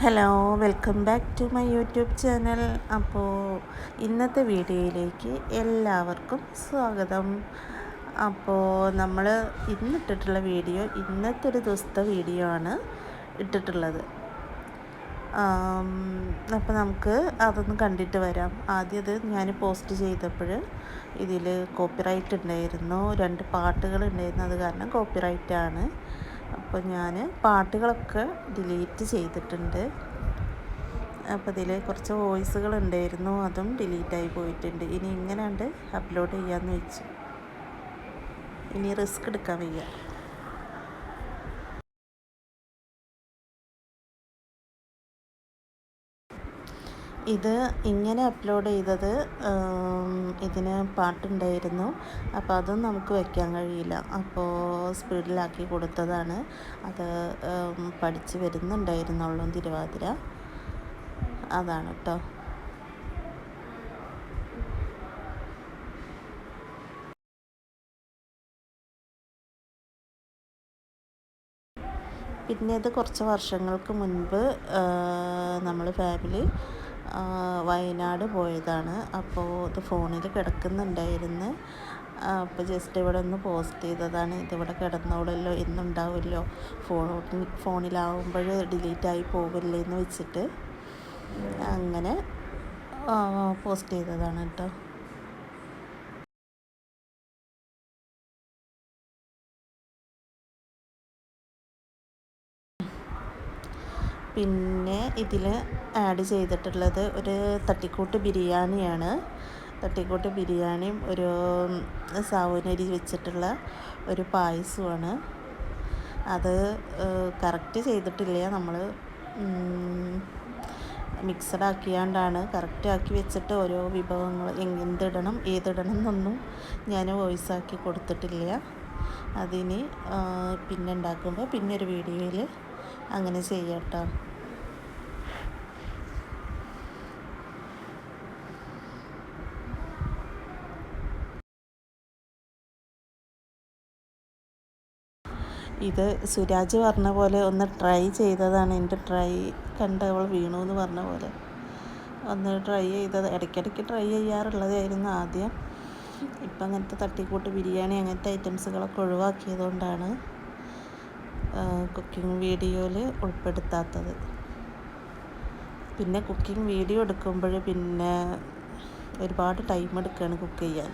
Hello welcome back to my YouTube channel. അപ്പോൾ ഇന്നത്തെ വീഡിയോയിലേക്ക് എല്ലാവർക്കും സ്വാഗതം. അപ്പോൾ നമ്മൾ ഇന്ന് ഇട്ടിട്ടുള്ള വീഡിയോ ഇന്നത്തെ ഒരു ദിവസത്തെ വീഡിയോ ആണ് ഇട്ടിട്ടുള്ളത്. അപ്പോൾ നമുക്ക് അതൊന്ന് കണ്ടിട്ട് വരാം. ആദ്യം അത് ഞാൻ പോസ്റ്റ് ചെയ്തപ്പോൾ ഇതിൽ കോപ്പിറൈറ്റ് ഉണ്ടായിരുന്നു. രണ്ട് പാട്ടുകൾ ഉണ്ടായിരുന്നു. അത് കാരണം കോപ്പിറൈറ്റാണ്. അപ്പോൾ ഞാൻ പാട്ടുകളൊക്കെ ഡിലീറ്റ് ചെയ്തിട്ടുണ്ട്. അപ്പോൾ ഇതിൽ കുറച്ച് വോയിസുകൾ ഉണ്ടായിരുന്നു അതും ഡിലീറ്റായി പോയിട്ടുണ്ട്. ഇനി ഇങ്ങനെ അപ്ലോഡ് ചെയ്യാമെന്ന് വെച്ചു. ഇനി റിസ്ക് എടുക്കാൻ വയ്യ. ഇത് ഇങ്ങനെ അപ്ലോഡ് ചെയ്തത് ഇതിന് പാട്ടുണ്ടായിരുന്നു. അപ്പോൾ അതും നമുക്ക് വയ്ക്കാൻ കഴിയില്ല. അപ്പോൾ സ്പീഡിലാക്കി കൊടുത്തതാണ്. അത് പഠിച്ച് വരുന്നുണ്ടായിരുന്നുള്ളൂ തിരുവാതിര. അതാണ് കേട്ടോ പിന്നെ ഇത് കുറച്ച് വർഷങ്ങൾക്ക് മുൻപ് നമ്മൾ ഫാമിലി വയനാട് പോയതാണ്. അപ്പോൾ ഇത് ഫോണിൽ കിടക്കുന്നുണ്ടായിരുന്നു. അപ്പോൾ ജസ്റ്റ് ഇവിടെ ഒന്ന് പോസ്റ്റ് ചെയ്തതാണ്. ഇതിവിടെ കിടന്നോളല്ലോ ഇന്നുണ്ടാവുമല്ലോ. ഫോൺ ഫോണിലാവുമ്പോൾ ഡിലീറ്റ് ആയി എന്ന് വെച്ചിട്ട് അങ്ങനെ പോസ്റ്റ് ചെയ്തതാണ് കേട്ടോ. പിന്നെ ഇതിൽ ആഡ് ചെയ്തിട്ടുള്ളത് ഒരു തട്ടിക്കൂട്ട് ബിരിയാണിയാണ്. തട്ടിക്കൂട്ട് ബിരിയാണിയും ഒരു സാവൂനരി വെച്ചിട്ടുള്ള ഒരു പായസമാണ് അത് കറക്റ്റ് ചെയ്തിട്ടില്ല നമ്മൾ മിക്സഡ് ആക്കിയാണ്ടാണ് കറക്റ്റ് ആക്കി വെച്ചിട്ട് ഓരോ വിഭവങ്ങൾ എന്തിടണം ഏതിടണം എന്നൊന്നും ഞാൻ വോയിസ് ആക്കി കൊടുത്തിട്ടില്ല. അതിന് പിന്നെ ഉണ്ടാക്കുമ്പോൾ പിന്നെ ഒരു വീഡിയോയിൽ അങ്ങനെ ചെയ്യാം കേട്ടോ ഇത് സുരാജ് പറഞ്ഞ പോലെ ഒന്ന് ട്രൈ ചെയ്തതാണ്. എന്റെ ട്രൈ കണ്ടവൾ വീണു എന്ന് പറഞ്ഞ പോലെ. ഒന്ന് ട്രൈ ചെയ്തത്. ഇടയ്ക്കിടയ്ക്ക് ട്രൈ ചെയ്യാറുള്ളതായിരുന്നു ആദ്യം. ഇപ്പം അങ്ങനത്തെ തട്ടിക്കൂട്ട് ബിരിയാണി അങ്ങനത്തെ ഐറ്റംസുകളൊക്കെ ഒഴിവാക്കിയതുകൊണ്ടാണ് കുക്കിംഗ് വീഡിയോയിൽ ഉൾപ്പെടുത്താത്തത്. പിന്നെ കുക്കിംഗ് വീഡിയോ എടുക്കുമ്പോൾ പിന്നെ ഒരുപാട് ടൈം എടുക്കുകയാണ് കുക്ക് ചെയ്യാൻ.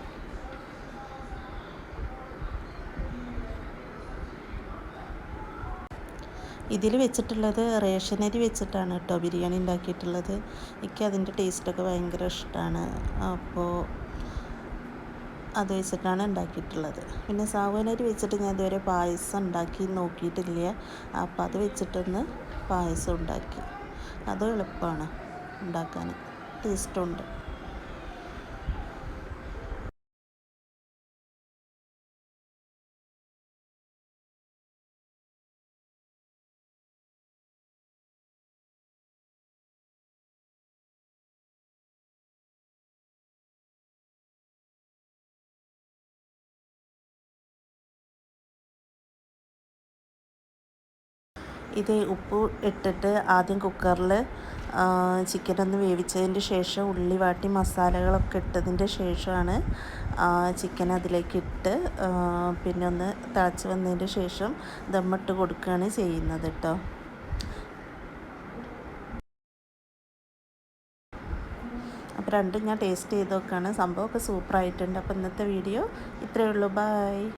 ഇതിൽ വെച്ചിട്ടുള്ളത് റേഷനരി വെച്ചിട്ടാണ് കേട്ടോ ബിരിയാണി ഉണ്ടാക്കിയിട്ടുള്ളത്. എനിക്ക് അതിന്റെ ടേസ്റ്റൊക്കെ ഭയങ്കര ഇഷ്ടമാണ് അപ്പോൾ അത് വെച്ചിട്ടാണ് ഉണ്ടാക്കിയിട്ടുള്ളത്. പിന്നെ സാവനരി വെച്ചിട്ട് ഞാൻ ഇതുവരെ പായസം ഉണ്ടാക്കി നോക്കിയിട്ടില്ല. അപ്പോൾ അത് വെച്ചിട്ടൊന്ന് പായസം ഉണ്ടാക്കി. അതും എളുപ്പമാണ് ഉണ്ടാക്കാൻ ടേസ്റ്റുണ്ട് ഇത് ഉപ്പ് ഇട്ടിട്ട് ആദ്യം കുക്കറിൽ ചിക്കൻ ഒന്ന് വേവിച്ചതിന് ശേഷം ഉള്ളി വാട്ടി മസാലകളൊക്കെ ഇട്ടതിന്റെ ശേഷമാണ് ചിക്കൻ അതിലേക്ക് ഇട്ട് പിന്നെ ഒന്ന് തിളച്ച് വന്നതിന്റെ ശേഷം ദമ്മിട്ട് കൊടുക്കുകയാണ് ചെയ്യുന്നത് കേട്ടോ അപ്പോൾ രണ്ടും ഞാൻ ടേസ്റ്റ് ചെയ്ത് നോക്കുകയാണ് സംഭവമൊക്കെ സൂപ്പറായിട്ടുണ്ട് അപ്പോൾ ഇന്നത്തെ വീഡിയോ ഇത്രയേ ഉള്ളൂ. ബൈ